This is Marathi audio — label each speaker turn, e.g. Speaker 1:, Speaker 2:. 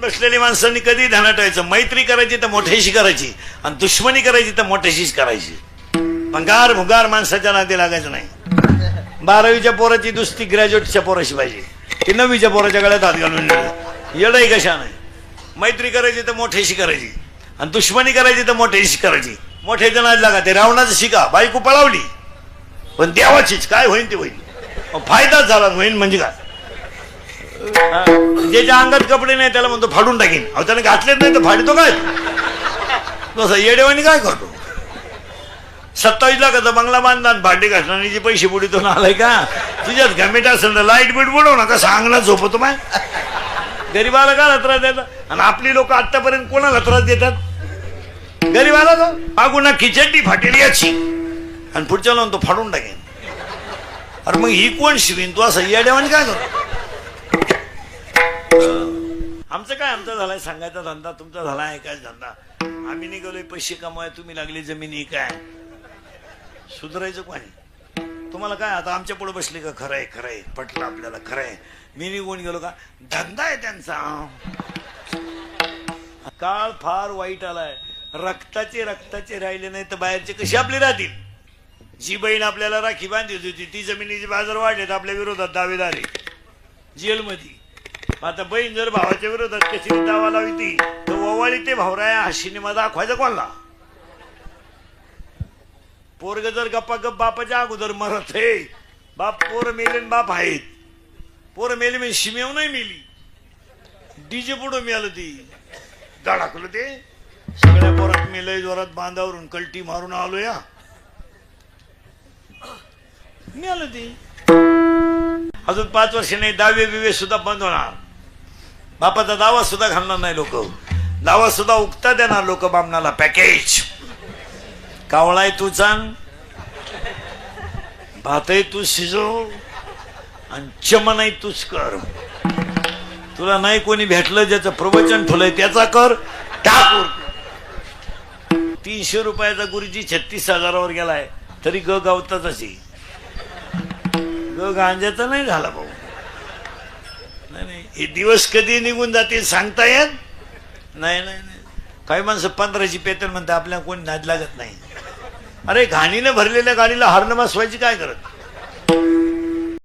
Speaker 1: बसलेली माणसांनी कधी धनाटायचं मैत्री करायची तर मोठ्याशी करायची आणि दुश्मनी करायची तर मोठ्याशीच करायची. भंगार भुगार माणसाच्या नादी लागायचं नाही. बारावीच्या पोराची दुसती ग्रॅज्युएटच्या पोराशी पाहिजे. ती नववीच्या पोराच्या गळ्यात हात घालून येडही कशा नाही? मैत्री करायची तर मोठ्याशी करायची आणि दुश्मनी करायची तर मोठ्याशी करायची. मोठ्याच्या नाद लागा. ते रावणाचं शिका. बायको पळावली. पण देवाचीच. काय होईल ते होईल फायदाच झाला. होईल म्हणजे काय? ज्याच्या अंगात कपडे नाही त्याला म्हणतो फाडून टाकीन. अहो त्याने घातलेच नाही तर फाडतो काय? तसं येडेवानी काय करतो? सत्तावीस लाखाचा बंगला बांधला आणि घासणारी जी पैसे बुडीतून आलाय का? तुझ्यात घमेट असेल तर लाइट बीट ना नका सांगणार झोपतो माय. गरीबाला का त्रास देतात? आणि आपली लोक आतापर्यंत कोणाला त्रास देतात? गरीबाला तो? हा ना खिचडी फाटेल याची. आणि पुढच्या लावून तो फाडून टाकेन. अरे मग ही कोण शिवीन? तू असं येड्यावानी काय करतो? आमचं काय आमचा झालाय? सांगायचा धंदा तुमचा झाला आहे काय धंदा? आम्ही निघालोय पैसे कमवाय तुम्ही लागली जमिनी काय? सुधारायचं कोणी? तुम्हाला काय आता आमच्या पुढे बसले का? खरंय खरंय पटलं आपल्याला खरंय. मी निघून गेलो का? धंदा आहे त्यांचा. काळ फार वाईट आलाय. रक्ताचे रक्ताचे राहिले नाही तर बाहेरचे कसे आपले राहतील? जी बहीण आपल्याला राखी बांधली होती ती जमिनीचे बाजार वाढलेत आपल्या विरोधात दावेदारी. जेलमध्ये. आता बहीण जर भावाच्या विरोधात कशी दावा लावी ती तर ओवाळी ते भावराया हा सिनेमा दाखवायचा कोणला? पोरग जर गप्पा गप बापाच्या अगोदर मरत हे बाप पोर मेले बाप आहेत. पोर मेले मी शिमेव नाही मेली. डीजे पुढं मिळालं ती. धडाकलं ते. सगळ्या पोरात मेलय जोरात बांधावरून कलटी मारून आलो या मिळालं ती. अजून पाच वर्ष नाही दहावे बिवे सुद्धा बंद होणार. बापाचा दावा सुद्धा घालणार नाही लोक. दावा सुद्धा उगता देणार लोक बामणाला. पॅकेज कावळाय तू चांग. भातही तू शिजव. आणि चमनही तूच कर. तुला नाही कोणी भेटलं ज्याचं प्रवचन ठेवलंय त्याचा कर. टाकूर तीनशे रुपयाचा गुरुजी छत्तीस हजारावर गेलाय. तरी ग गावताच अशी ग गांजाचा नाही झाला भाऊ. नाही नाही. हे दिवस कधी निघून जातील सांगता येत? नाही नाही नाही. काही माणसं पंधराची पेतन म्हणतात आपल्याला कोणी नाद लागत नाही. अरे घाणीनं भरलेल्या गाडीला हॉर्न बसवायची काय करत